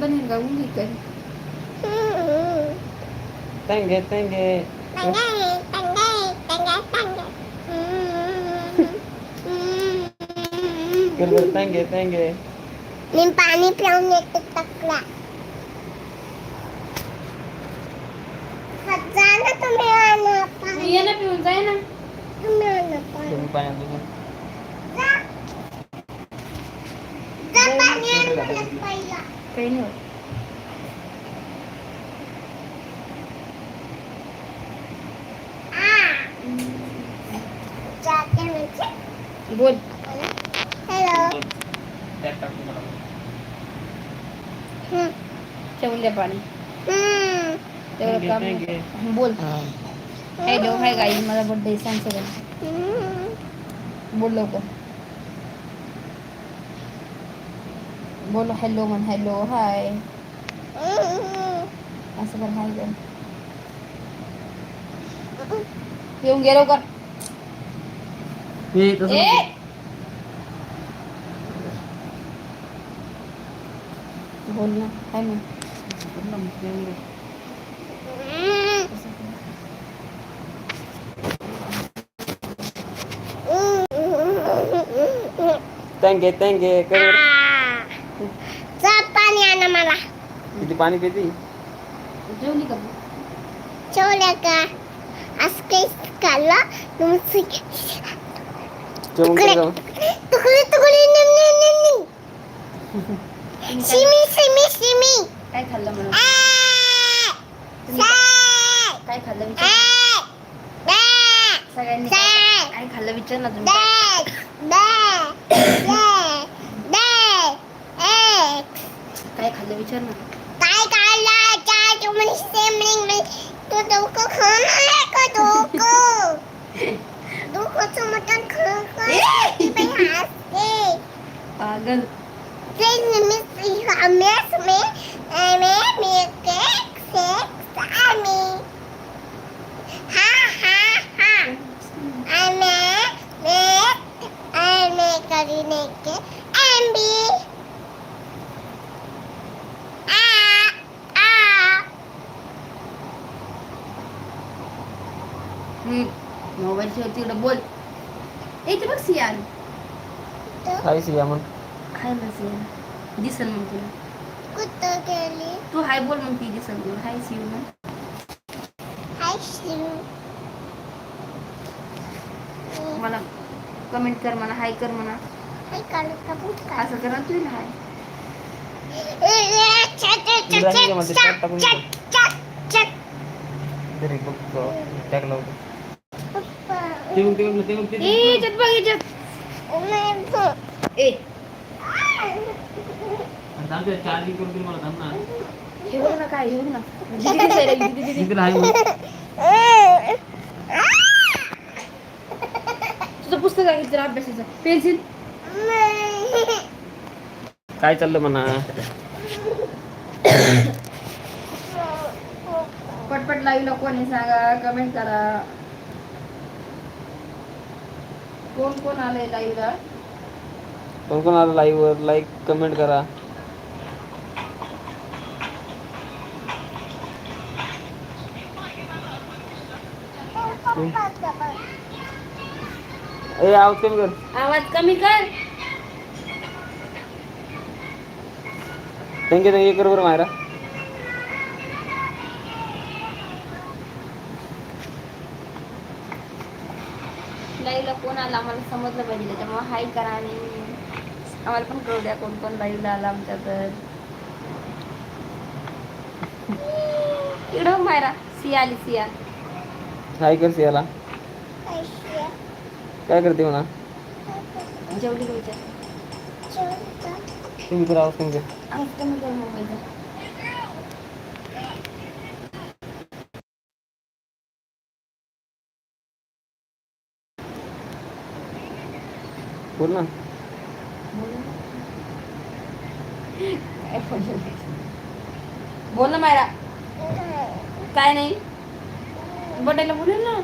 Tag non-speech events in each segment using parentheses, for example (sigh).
bên Banin ka mong hikin. Tenge, tenge. Tenge, tenge, tenge, tenge. Gerber tenge, tenge. Min pani piang ni tiktak la. जा ना तुम्ही आणा पाणी ये ना पिऊन जाय ना तुम्ही आणा पाणी तुम्ही पाणी आणा जा जा पाणी आणा पहिला काही नाही होत. आ जाते म्हणजे बोल हॅलो त्यात टाकून मला. ठेवून द्या पाणी हम्म तेवढं तंगे, काम तंगे. नाही. बोल हॅलो हाय गाई माझा बर्थडे सांग सगळं हम्म बोल लवकर बोल हॅलो म्हण हॅलो हाय असं कर हाय कर येऊन गे लवकर हे तसं ए नको. बोल ना काय म्हण कर ना, मग ते एवढं. तंगे तंगे कर बर. जा पाणी आणा मला किती पाणी पिती? जेवली का ठेवल्या का? आईस्क्रीम खाल्ला. तुमची जेवण जाऊन तुकडी तुकडी निम निम काय- सिमी सिमी सिमी. काय खाल्लं म्हणून! काय खाल्लं विचार! सगळ्यांनी! काय खाल्लं विचार ना तुम्ही! काय खाल्लं विचार ना? どここの子どこどこそもたんここいっぱい走って Pagal. Then you miss you miss me काय सिया मग हाय ना सियान दिसन मग तुला. कुठं गेली? तू हाय बोल मग ती दिसन तुला. हाय सियू ना हाय शिव. मला कमेंट कर म्हणा हाय कर म्हणा. हाय काढू का बुट काढ असं कर ना तुला हाय. का टाकून तरी बघ तो टाकला होता पप्पा. ते मग ते मग ते मग ते ए याच्यात बघ याच्यात ए. चार्जिंग करून दे मला थांब ना. हे बघ ना काय हे बघ ना. (laughs) दीदी दिसायला लागली, दीदी दीदी इकडे आहे मग. तुझं पुस्तक आहे जरा अभ्यासाचं. पेन्सिल. काय चाललं म्हणा? पटपट लाईव्हला कोणी सांगा कमेंट करा. कोण कोण आलंय लाईव्हला? कोण कोण आलं लाईव्ह वर लाईक कमेंट करा. ए आवाज कमी कर. आवाज कमी कर. थँक्यू थँक्यू कर बरं मायरा. लाईव्हला कोण आला? आम्हाला समजलं पाहिजे. त्याच्यामुळे हाय करा आणि आम्हाला पण कळू द्या कोण कोण लाईव्हला आला आमच्या तर इकडं मायरा सिया आली सिया. हाय कर सियाला. काय करते म्हणा? जेवली का विचार तुम्ही तर आवाज बोल ना बोलू? ना मायरा. काय नाही. बड्डेला बोलेल ना.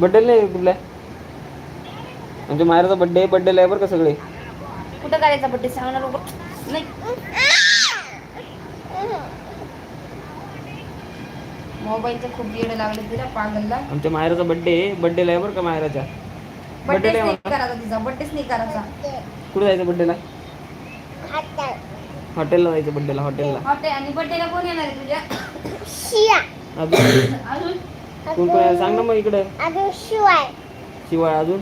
बड्डे नाही कुठला आमच्या मायराचा बड्डे बड्डेला आहे बरं का सगळे. कुठं करायचा बड्डे सांग ना लोक नाही. मोबाईलचं खूप येडं लागलं तिला पागलला. आमच्या मायराचा बड्डे बड्डेला आहे बरं का मायराच्या? बड्डेच बड्डेला नाही करायचा तिचा नाही करायचा. कुठे जायचं बड्डेला हॉटेलला जायचं बड्डेला हॉटेलला हॉटेल आणि बड्डेला कोण येणार आहे तुझ्या? अजून? अजून? कोण कोण आहे? सांग ना मग इकडे. अजून शिवाय. शिवाय अजून?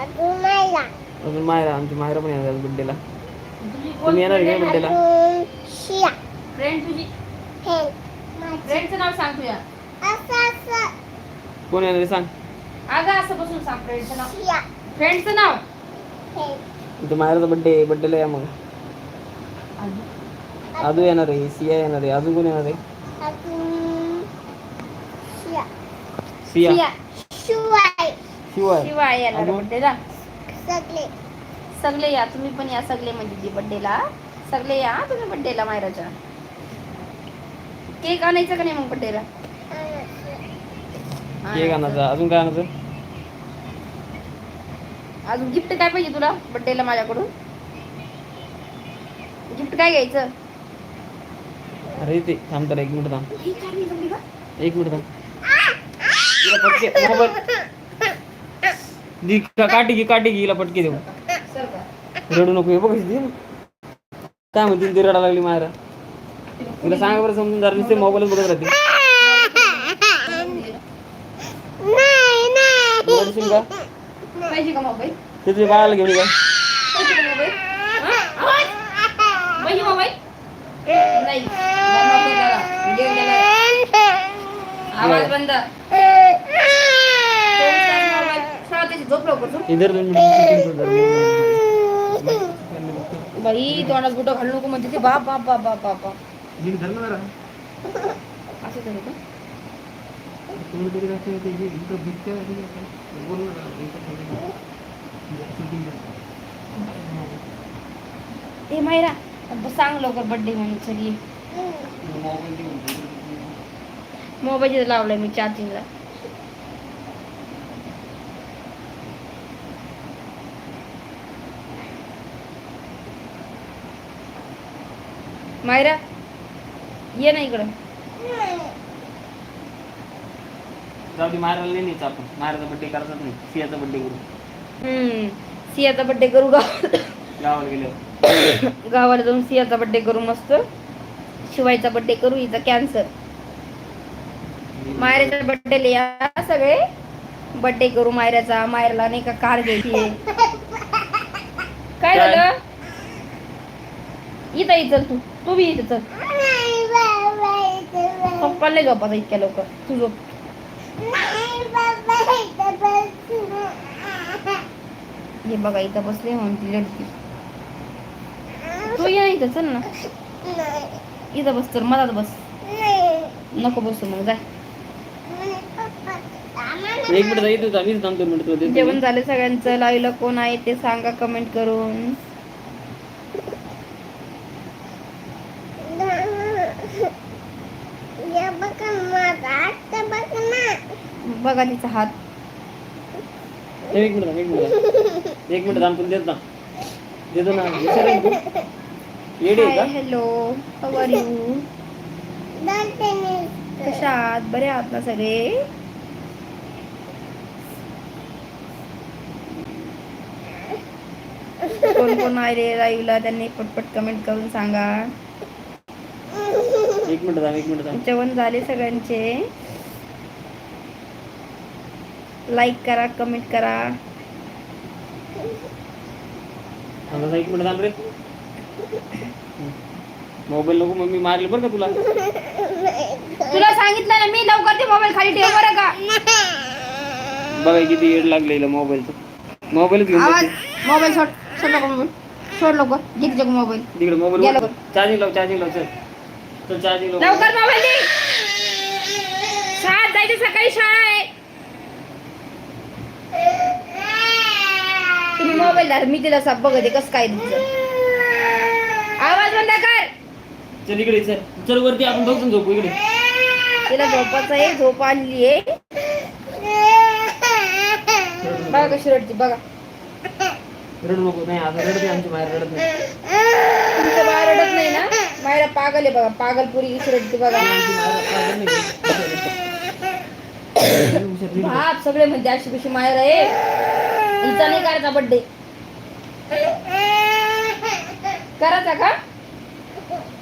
अजून मायला अजून मायरा आमची मायरा पण येणार बड्डेला तुझी तुम्ही येणार आहे का बड्डेला अजून शिया फ्रेंड तुझी? हे माझं फ्रेंडचं नाव सांग तुझ्या. असं असं. कोण येणार आहे सांग. अगं असं बसून सांग फ्रेंडचं नाव. शिया फ्रेंडचं नाव? आमच्या मायराचा बड्डे बड्डेला या मग. अजून? येणार आहे सिया येणार आहे. अजून कोण येणार आहे? अजून शिया सिया. सिया. शिवाय. शिवाय. शिवाय येणार अजून? बड्डेला सगळे. सगळे या तुम्ही पण या सगळे म्हणजे जी बड्डेला सगळे या हा तुम्ही बड्डेला मायराच्या केक आणायचं का नाही मग बड्डेला केक आणायचा. अजून काय आणायचं? अजून गिफ्ट काय पाहिजे तुला बड्डेला माझ्याकडून? गिफ्ट काय घ्यायचं? अरे ते थांब तर एक मिनिट थांब? एक मिनिट थांब. हिला पटके मोबाईल दी का- काठी घे काठी घे पटके देऊ? रडू नको हे बघ. काय म्हणते ती रडा लागली मायरा. तिला सांगा बरं समजून जरा नुसते मोबाईलच बघत राहते. का? पाहिजे का मोबाईल ते तुझ्या बाळाला घेऊन ये का पाहिजे का मोबाईल हा? पाहिजे मोबाईल नाही नाही मोबाईल दादा. घेऊन गेला. आवाज बंद चोवीस तास मोबाईल. शाळा त्याची झोप लवकर झोप. इधर दोन मिनिट बाई तोंडात बुटं घालू नको म्हणते ते बाप बाप बाप बाप बाप बाप. असं झालं का ए मायरा अब सांग लवकर बर्थडे म्हणून सगळी मोबाईल लावलाय मी चार्जिंगला मायरा ये ना इकडं जाऊ दे मारायला नाही न्यायचं आपण. मारायचा बड्डे करायचा नाही. सियाचा बड्डे करू. हम्म. सियाचा बर्थडे करू गाव गावाला गेल्यावर. गावाला जाऊन सियाचा बर्थडे करू मस्त. शिवायचा बर्थडे करू हिचा कॅन्सर मायऱ्याच्या बर्थडेला या सगळे. बर्थडे करू मायऱ्याचा मायऱ्याला नाही का कार घ्यायची. काय काय? झालं? इथं इथं तू. तू बी इथं चल. नाही बाबा इथं पप्पा नाही झोपत इतक्या लवकर. तू झोप. हे बघा इथं बसले म्हणून ती लढती तू ये इथं चल ना. इथं बस तर मधात बस. नको बसू मग जाय एक मिनिट जाईल जेवण झालं सगळ्यांचं लाईव्हला कोण आहे ते सांगा कमेंट करून या बघा माझा आता बघ ना बघा तिचा हात. एक मिनिट एक मिनिट. एक मिनिट थांब तुला देतो ना देतो ना येडे हॅलो. हाऊ आर यू कशा आहात बरे आहात ना सगळे? कोण कोण आहे रे लाईव्हला त्यांनी पटपट कमेंट करून सांगा. एक मिनिट एक मिनिट जेवण झाले सगळ्यांचे? लाईक करा कमेंट करा. थांब एक मिनिट थांब रे. मोबाईल नको मम्मी मारले बरं का तुला? तुला सांगितलं ना मी लवकर ते मोबाईल खाली ठेव बरं का? बघा किती येड लागलेलं मोबाईलचं. मोबाईलच घेऊन आवाज. मोबाईल शॉट शॉट नको मोबाईल. सोड लवकर घे तुझ्या मोबाईल. तिकडे मोबाईल गेला बघ. चार्जिंग लाव चार्जिंग लाव चल. चल चार्जिंग लाव. लवकर मोबाईल दे शाळेत जायचं सकाळी शाळा आहे तुम्ही मोबाईल मी तिला सब बघते कसं काय तिचं आवाज बंद कर. चल इकडे चल. चल वरती आपण दोघ झोपू इकडे. तिला झोपाचं आहे झोप आली आहे. बघा कशी रडते बघा. रडू नको नाही आता रडत आमची माहेर रडत नाही. तुमचं बाळ रडत नाही ना? मायरा पागल आहे बघा पागल पुरी कशी रडते बघा. (coughs) बाप सगळे म्हणते अशी कशी मायर आहे. हिचा नाही करायचा बर्थडे करायचा का?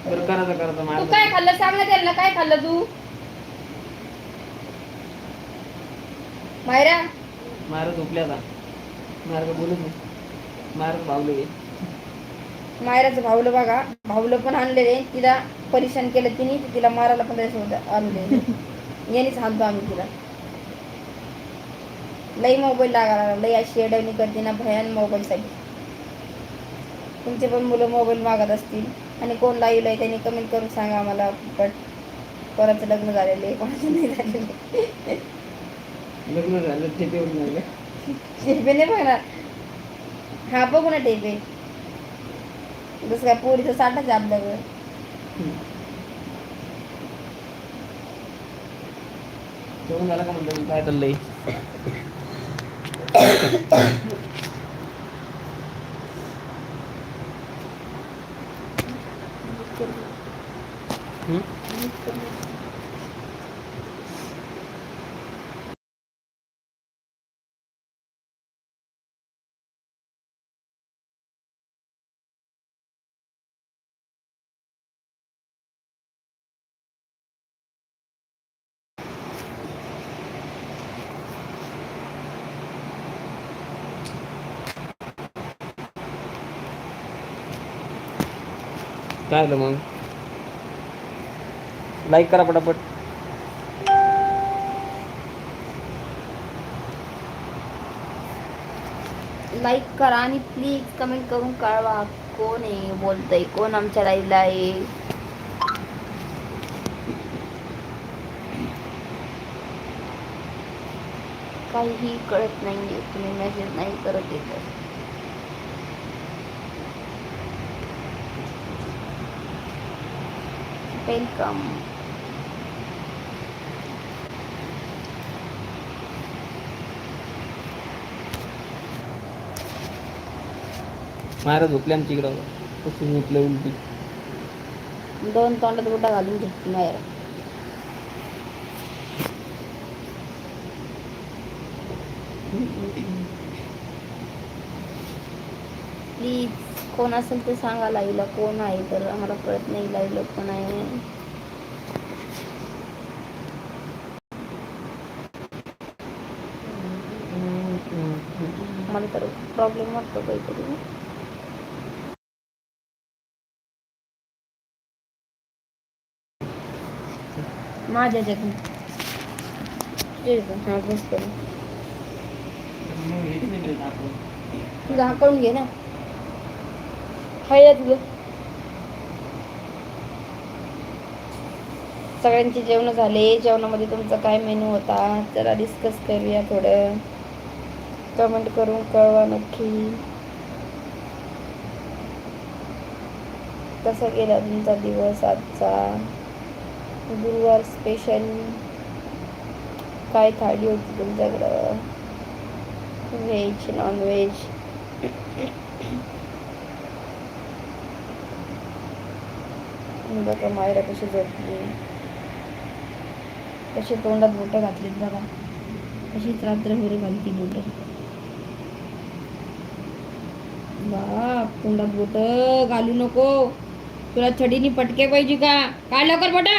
बरं करायचं करायचं तू काय खाल्लं? सांग ना त्याला काय खाल्लं तू? मायरा? माहेर झोपले आता. बोलत नाही माहेर भावले गे मायराचं भाऊलं बघा. भाऊलं पण आणलेले तिला परेशान केलं तिने तर तिला मारायला पण त्याच्यासोबत आणले यानेच हाणतो आम्ही तिला. लई मोबाईल लागायला लई अशी अडवणी करते ना भयान मोबाईलसाठी. तुमचे पण मुलं मोबाईल मागत असतील. आणि कोण लाईव्ह आहे त्यांनी कमेंट करून सांगा आम्हाला बट कोणाचं लग्न झालेलं आहे कोणाचं नाही झालेलं लग्न झालं का टेपे नाही बघणार हा बघू ना टेपे जसं काय पोरीचं साठाच आहे आपल्याकडे झालं का म्हणलं? काय चाललंय हम्म? काय झालं मग? लाईक करा पटापट. लाईक करा आणि प्लीज कमेंट करून कळवा कोण आहे बोलतंय कोण आमच्या लाईव्हला आहे. काहीही कळत नाहीये तुम्ही मेसेज नाही करत येत. वेलकम. मायरा झोपली आमची इकडं. कशी झोपलं उलटी. दोन तोंडात गुटा घालून घेतली बाहेर प्लीज कोण असेल ते सांगा लाईव्हला कोण आहे तर आम्हाला कळत नाही लाईव्हला कोण आहे. मला तर प्रॉब्लेम वाटतो काहीतरी. माझ्या तुझं हाकळून घे ना. हाय तुझं सगळ्यांची जेवण झाले. जेवणामध्ये तुमचा काय मेनू होता? जरा डिस्कस करूया थोडं. कमेंट करून कळवा नक्की. कसा गेला तुमचा दिवस आजचा? गुरुवार स्पेशल काय थाळी होती तुमच्याकडं? व्हेज नॉन व्हेज बघा मायरा कशी झोपली? कशी तोंडात बोटं घातलीत बघा कशीच रात्रभर घालती बोटं बाप तोंडात बोट घालू नको. तुला छडीनी पटके पाहिजे का? काय लवकर बोटा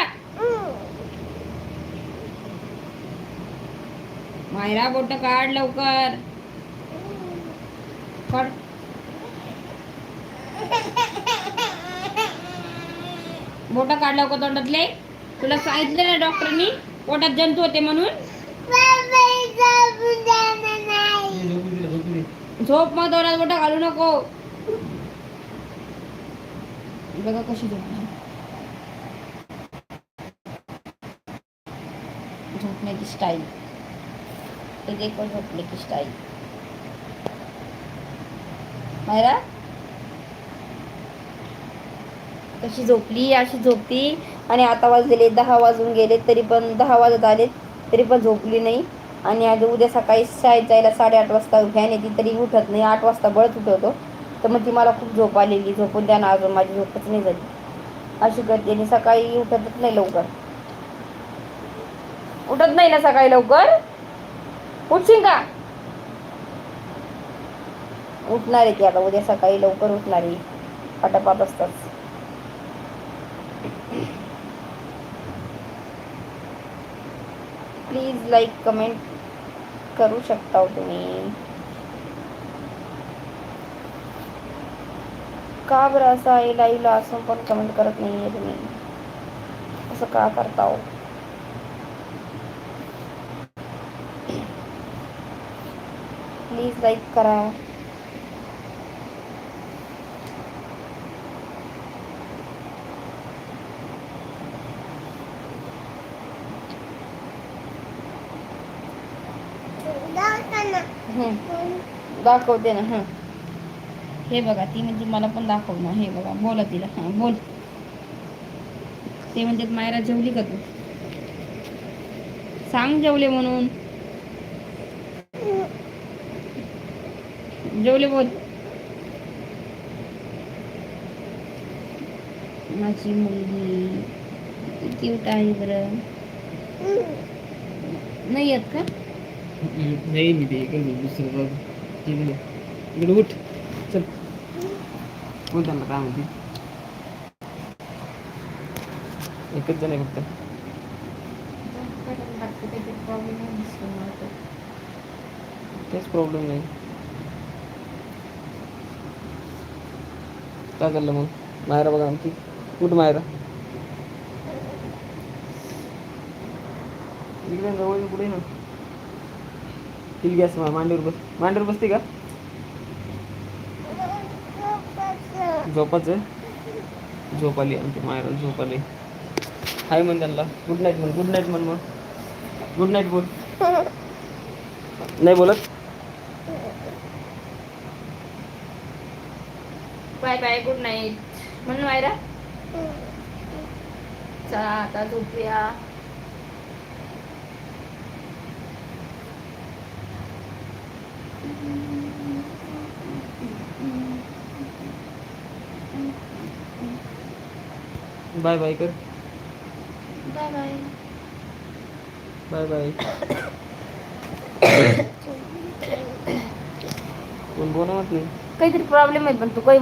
मायरा बोट काढ लवकर. काढ बोट काढ लवकर तोंडातले तुला सांगितलं ना डॉक्टरनी पोटात जंतू होते म्हणून. झोप मग तोंडात बोट घालू नको. बघा कशी झोप झोपण्याची स्टाईल एक एक झोपण्याची स्टाईल मायरा? कशी झोपली अशी झोपती. आणि आता वाजलेले दहा वाजून गेले तरी पण दहा वाजत आले तरी पण झोपली नाही. आणि आज उद्या सकाळी शाळेत जायला साडेआठ वाजता व्हॅन येते तरी उठत नाही. आठ वाजता बळच उठवतो. तर मग ती मला खूप झोप आलेली झोपून द्या ना अजून माझी झोपच नाही झाली. अशी करते. आणि सकाळी उठतच नाही लवकर. उठत नाही ना सकाळी लवकर? उठशील का? उठणार आहे ती आता उद्या सकाळी लवकर उठणार आहे. आटापात असतात. प्लीज़ लाइक कमेंट करू शकता तुम्ही। का बरं असं आहे असून पण कमेंट करत नाही आहे तुम्ही। असं का करता हो? प्लीज़ लाईक करा। दाखवते ना हं. हे बघा ती म्हणजे मला पण दाखव ना हे बघा बोला तिला. हां बोल. ते म्हणतात मायरा जेवली का तू? सांग जेवले म्हणून. जेवले बोल. माझी मुलगी किती क्यूट आहे बरं. नाही येत का? नाही मी ते इकडे दुसरं बघ इकडे इकडे उठ चल बोल त्यांना काय म्हणते एकच जण आहे फक्त. तेच प्रॉब्लेम नाही. काय चाललं मग? मायरा बघा आमची. कुठं मायरा? इकडे जवळ पुढे ना? तिल गॅस मांडीवर बस. मांडीवर बसते का? झोपाच झोप आली आमची मायरा झोप आली. हाय म्हण त्यांना. गुड नाईट म्हण गुड नाईट म्हण मग. गुड नाईट बोल. नाही बोलत? बाय बाय गुड नाईट म्हण मायरा. चला आता झोपूया. बाय बाय कर. बाय बाय बाय बाय (coughs) कोण बोलवत नाही? काहीतरी प्रॉब्लेम आहे पण तू काही